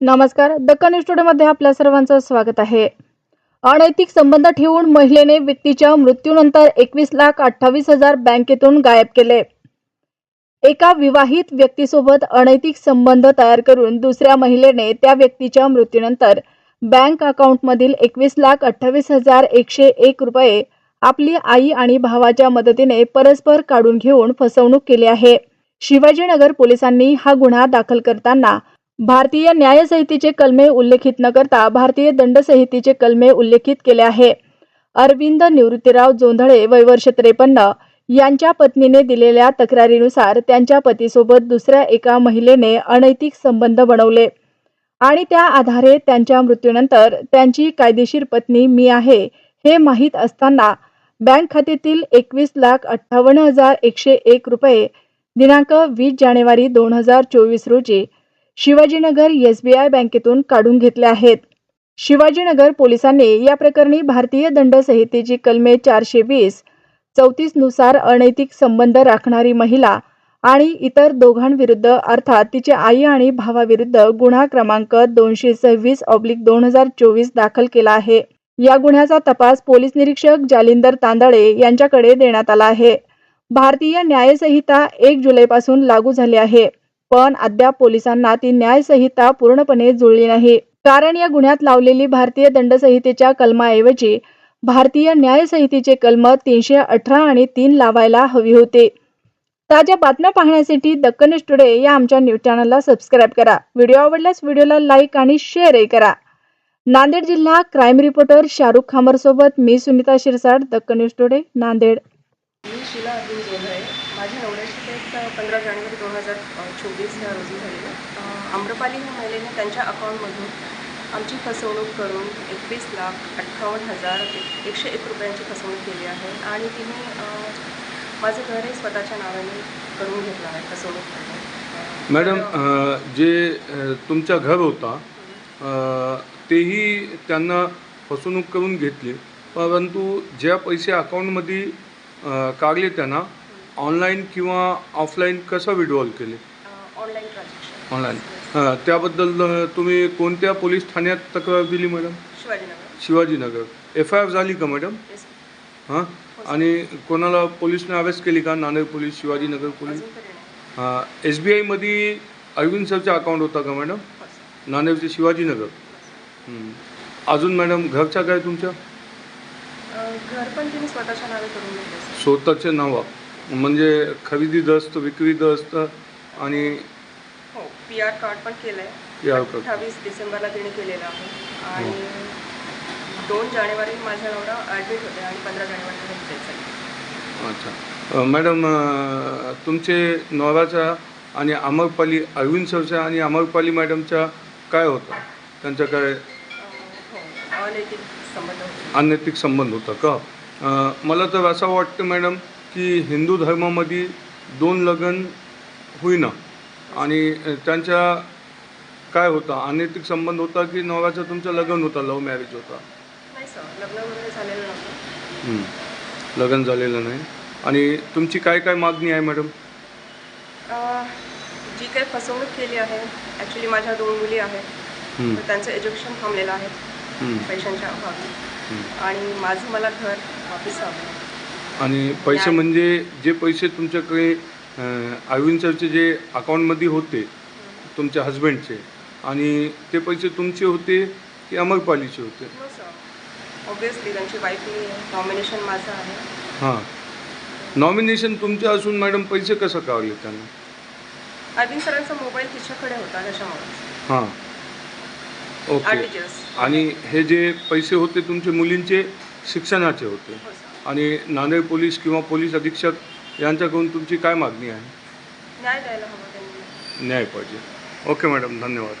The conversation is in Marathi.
नमस्कार दक्कन स्टुडिओमध्ये आपल्या सर्वांचं स्वागत आहे. अनैतिक संबंध ठेवून महिलेने व्यक्तीच्या मृत्यूनंतर एकवीस लाख अठ्ठावीस हजार बँकेतून गायब केले. एका विवाहित व्यक्तीसोबत अनैतिक संबंध तयार करून दुसऱ्या महिलेने त्या व्यक्तीच्या मृत्यूनंतर बँक अकाउंटमधील एकवीस लाख अठ्ठावीस हजार एकशे एक रुपये आपली आई आणि भावाच्या मदतीने परस्पर काढून घेऊन फसवणूक केली आहे. शिवाजीनगर पोलिसांनी हा गुन्हा दाखल करताना भारतीय न्यायसंहितेचे कलमे उल्लेखित न करता भारतीय दंडसंहितेचे कलमे उल्लेखित केले आहे. अरविंद निवृत्तीराव जोंधळे वयवर्ष त्रेपन्न यांच्या पत्नीने दिलेल्या तक्रारीनुसार त्यांच्या पतीसोबत दुसऱ्या एका महिलेने अनैतिक संबंध बनवले आणि त्या आधारे त्यांच्या मृत्यूनंतर त्यांची कायदेशीर पत्नी मी आहे हे माहीत असताना बँक खात्यातील एकवीस लाख अठ्ठावन्न हजार एकशे एक रुपये दिनांक वीस जानेवारी दोन हजार चोवीस रोजी शिवाजीनगर एसबीआय बँकेतून काढून घेतले आहेत. शिवाजीनगर पोलिसांनी या प्रकरणी भारतीय दंड संहितेची कलमे चारशे वीस चौतीसनुसार अनैतिक संबंध राखणारी महिला आणि इतर दोघांविरुद्ध अर्थात तिच्या आई आणि भावाविरुद्ध गुन्हा क्रमांक दोनशे सव्वीस ऑब्लिक दोन हजार चोवीस दाखल केला आहे. या गुन्ह्याचा तपास पोलीस निरीक्षक जालिंदर तांदळे यांच्याकडे देण्यात आला आहे. भारतीय न्यायसंहिता एक जुलैपासून लागू झाली आहे. पण अद्याप पोलिसांना ती न्यायसंहिता पूर्णपणे जुळली नाही. कारण या गुन्ह्यात लावलेली भारतीय दंड संहितेच्या कलमाऐवजी भारतीय न्यायसंहितेचे कलम तीनशे अठरा आणि तीन लावायला हवी होते. ताज्या बातम्या पाहण्यासाठी दक्कन टुडे या आमच्या न्यूज चॅनलला सबस्क्राईब करा. व्हिडिओ आवडल्यास व्हिडिओला लाईक आणि शेअरही करा. नांदेड जिल्हा क्राईम रिपोर्टर शाहरुख खामरसोबत मी सुनीता शिरसाट दक्कन न्यूज टुडे नांदेड. मी शिला माझ्या नवऱ्याची डेट पंधरा जानेवारी दोन हजार चोवीस या रोजी झाली अं, आम्रपाली ह्या महिलेने त्यांच्या अकाउंटमधून आमची फसवणूक करून एकवीस लाख अठ्ठावन्न हजार एक- एकशे एक रुपयांची फसवणूक केली आहे आणि तिने अं, माझं घरही स्वतःच्या नावाने करून घेतलं आहे फसवणूक करून. मॅडम जे तुमचा घर होता तेही त्यांना फसवणूक करून घेतली. परंतु ज्या पैसे अकाउंटमध्ये काढले त्यांना ऑनलाईन किंवा ऑफलाईन कसं विड्रॉल केले? ऑनलाईन त्याबद्दल तुम्ही कोणत्या पोलीस ठाण्यात तक्रार दिली madam Shivajinagar. F I R झाली का मॅडम येस हां? आणि कोणाला पोलिसने अरेस्ट केली का? Nanded police Shivajinagar police? हां एस बी आयमध्ये अरविंद सरचा अकाउंट होता का मॅडम हो. नांदेडचे शिवाजीनगर. हं. अजून मॅडम घरच्या काय तुमच्या? स्वतःच्या नावं म्हणजे खरेदी दस्त विक्री दस्त आणि हो पी आर कार्ड पण केलं आहे. अठ्ठावीस डिसेंबरला तिने केलेलं आहे. आणि दोन जानेवारी माझा नवरा ॲडमिट होते आणि पंधरा जानेवारीला डेथ झाली. अच्छा. मॅडम तुमचे नवराच्या आणि अमरपाली अरविंद सरच्या आणि अमरपाली मॅडमच्या काय होता? त्यांचा काय? हो अनैतिक संबंध होते. का? मला तर असं वाटतं मॅडम की हिंदू धर्मामध्ये दोन लग्न होईना. आणि त्यांच्या काय होता? अनैतिक संबंध होता की नवराचं तुमचं लग्न होता? लव्ह मॅरेज होता? नाही सर लग्न वगैरे झालेलं नव्हतं. लग्न झालेलं नाही. आणि तुमची काय काय मागणी आहे मॅडम? जी काही फसवणूक केली आहे ॲक्च्युली माझ्या दोन मुली आहेत. हं, तर त्यांचं एज्युकेशन थांबलेलं आहे. हं, पैशांच्या अभावी. आणि माझं मला घर वापस हवं आणि पैसे. म्हणजे जे पैसे तुमच्याकडे अरविंद सरचे जे अकाउंटमध्ये होते तुमच्या हस्बंडचे आणि ते पैसे तुमचे होते की अमरपालीचे होते? त्यांची नॉमिनेशन माझं आहे. हां. नॉमिनेशन तुमचं असून मॅडम पैसे कसं काढले त्यांना? अरविंद सरांचा मोबाईल तिच्याकडे होता त्याच्यामुळे. हां. ओके आणि हे जे पैसे होते तुमचे मुलींचे शिक्षणाचे होते. हो आणि नांदेड पोलीस किंवा पोलीस अधीक्षक यांच्याकडून तुमची काय मागणी आहे? न्याय द्यायला हवं त्यांनी. न्याय पाहिजे. ओके मॅडम धन्यवाद.